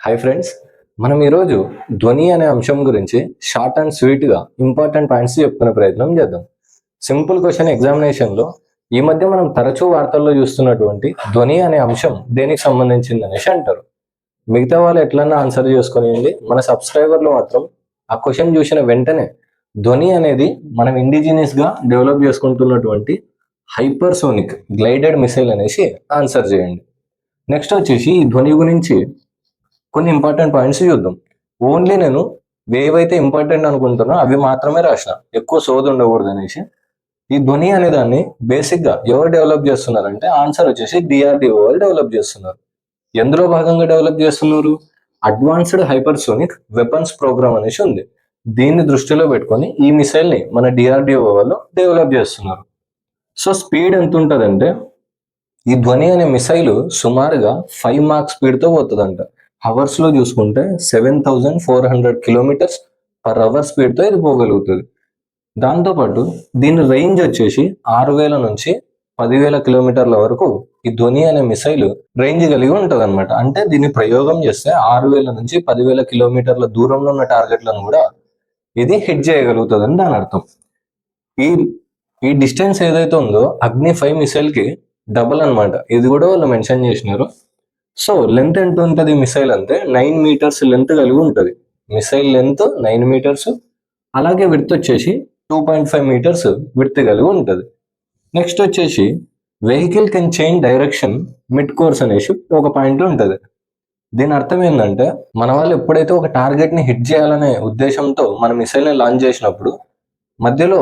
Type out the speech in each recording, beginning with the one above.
Hi friends మనం ఈరోజు ధ్వని అనే అంశం గురించి షార్ట్ అండ్ స్వీట్గా ఇంపార్టెంట్ పాయింట్స్ చెప్పుకునే ప్రయత్నం చేద్దాం. సింపుల్ క్వశ్చన్ ఎగ్జామినేషన్లో ఈ మధ్య మనం తరచూ వార్తల్లో చూస్తున్నటువంటి ధ్వని అనే అంశం దేనికి సంబంధించింది అనేసి అంటారు. మిగతా వాళ్ళు ఎట్లన్నా ఆన్సర్ చేసుకునియండి. మన సబ్స్క్రైబర్లు మాత్రం ఆ క్వశ్చన్ చూసిన వెంటనే ధ్వని అనేది మనం ఇండిజినియస్గా డెవలప్ చేసుకుంటున్నటువంటి హైపర్సోనిక్ గ్లైడెడ్ మిసైల్ అనేసి ఆన్సర్ చేయండి. నెక్స్ట్ వచ్చేసి ఈ ధ్వని గురించి కొన్ని ఇంపార్టెంట్ పాయింట్స్ చూద్దాం. ఓన్లీ నేను ఏవైతే ఇంపార్టెంట్ అనుకుంటున్నా అవి మాత్రమే రాసిన. ఎక్కువ సోది ఉండకూడదు అనేసి ఈ ధ్వని అనే దాన్ని బేసిక్గా ఎవరు డెవలప్ చేస్తున్నారంటే ఆన్సర్ వచ్చేసి డిఆర్డిఓ వాళ్ళు డెవలప్ చేస్తున్నారు. ఎందులో భాగంగా డెవలప్ చేస్తున్నారు? అడ్వాన్స్డ్ హైపర్సోనిక్ వెపన్స్ ప్రోగ్రామ్ అనేసి ఉంది. దీన్ని దృష్టిలో పెట్టుకొని ఈ మిసైల్ని మన డిఆర్డిఓ వాళ్ళు డెవలప్ చేస్తున్నారు. సో స్పీడ్ ఎంత ఉంటుందంటే ఈ ధ్వని అనే మిసైల్ సుమారుగా ఫైవ్ మార్క్ స్పీడ్తో పోతుందంట. అవర్స్లో చూసుకుంటే seven thousand four hundred kilometres per hour స్పీడ్తో ఇది పోగలుగుతుంది. దాంతోపాటు దీని రేంజ్ వచ్చేసి ఆరు వేల నుంచి పదివేల కిలోమీటర్ల వరకు ఈ ధ్వని అనే మిసైల్ రేంజ్ కలిగి ఉంటుంది అనమాట అంటే దీన్ని ప్రయోగం చేస్తే ఆరు వేల నుంచి పదివేల కిలోమీటర్ల దూరంలో ఉన్న టార్గెట్లను కూడా ఇది హిట్ చేయగలుగుతుంది అని దాని అర్థం. ఈ ఈ డిస్టెన్స్ ఏదైతే ఉందో అగ్ని ఫైవ్ మిసైల్కి డబుల్ అన్నమాట. ఇది కూడా వాళ్ళు మెన్షన్ చేసినారు. సో లెంత్ ఎంత ఉంటుంది మిసైల్ అంటే నైన్ మీటర్స్ లెంత్ కలిగి ఉంటుంది. మిసైల్ లెంత్ నైన్ మీటర్స్ అలాగే విడ్త్ వచ్చేసి two point five metres width కలిగి ఉంటుంది. నెక్స్ట్ వచ్చేసి vehicle can change direction mid course అనేసి ఒక పాయింట్ ఉంటుంది. దీని అర్థం ఏంటంటే మన వాళ్ళు ఎప్పుడైతే ఒక టార్గెట్ని హిట్ చేయాలనే ఉద్దేశంతో మన మిసైల్ని లాంచ్ చేసినప్పుడు మధ్యలో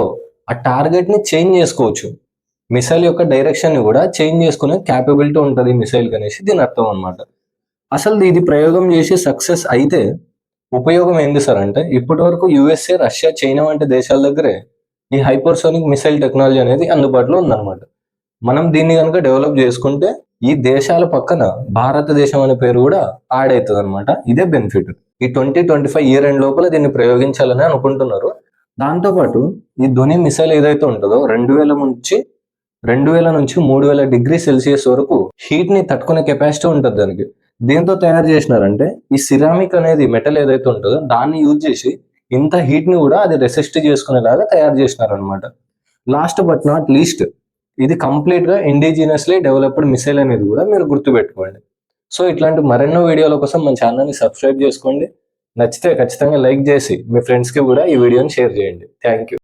ఆ టార్గెట్ని చేంజ్ చేసుకోవచ్చు. మిసైల్ యొక్క డైరెక్షన్ని కూడా చేంజ్ చేసుకునే క్యాపబిలిటీ ఉంటుంది మిసైల్ అనేసి దీని అర్థం అనమాట అసలు ఇది ప్రయోగం చేసి సక్సెస్ అయితే ఉపయోగం ఏంది సార్ అంటే ఇప్పటి వరకు యుఎస్ఏ రష్యా చైనా వంటి దేశాల దగ్గరే ఈ హైపర్సోనిక్ మిసైల్ టెక్నాలజీ అనేది అందుబాటులో ఉందన్నమాట. మనం దీన్ని కనుక డెవలప్ చేసుకుంటే ఈ దేశాల పక్కన భారతదేశం అనే పేరు కూడా యాడ్ అవుతుంది అనమాట ఇదే బెనిఫిట్ ఈ twenty twenty five year end లోపల దీన్ని ప్రయోగించాలని అనుకుంటున్నారు. దాంతోపాటు ఈ ధ్వని మిసైల్ ఏదైతే ఉంటుందో రెండు వేల నుంచి రెండు వేల నుంచి మూడు వేల డిగ్రీ సెల్సియస్ వరకు హీట్ని తట్టుకునే కెపాసిటీ ఉంటుంది దానికి. దీంతో తయారు చేసినారంటే ఈ సిరామిక్ అనేది మెటల్ ఏదైతే ఉంటుందో దాన్ని యూజ్ చేసి ఇంత హీట్ని కూడా అది రెసిస్ట్ చేసుకునేలాగా తయారు చేసినారనమాట లాస్ట్ బట్ నాట్ లీస్ట్ ఇది కంప్లీట్గా ఇండిజినియస్లీ డెవలప్డ్ మిసైల్ అనేది కూడా మీరు గుర్తుపెట్టుకోండి. సో ఇట్లాంటి మరెన్నో వీడియోల కోసం మన ఛానల్ని సబ్స్క్రైబ్ చేసుకోండి. నచ్చితే ఖచ్చితంగా లైక్ చేసి మీ ఫ్రెండ్స్కి కూడా ఈ వీడియోని షేర్ చేయండి. Thank you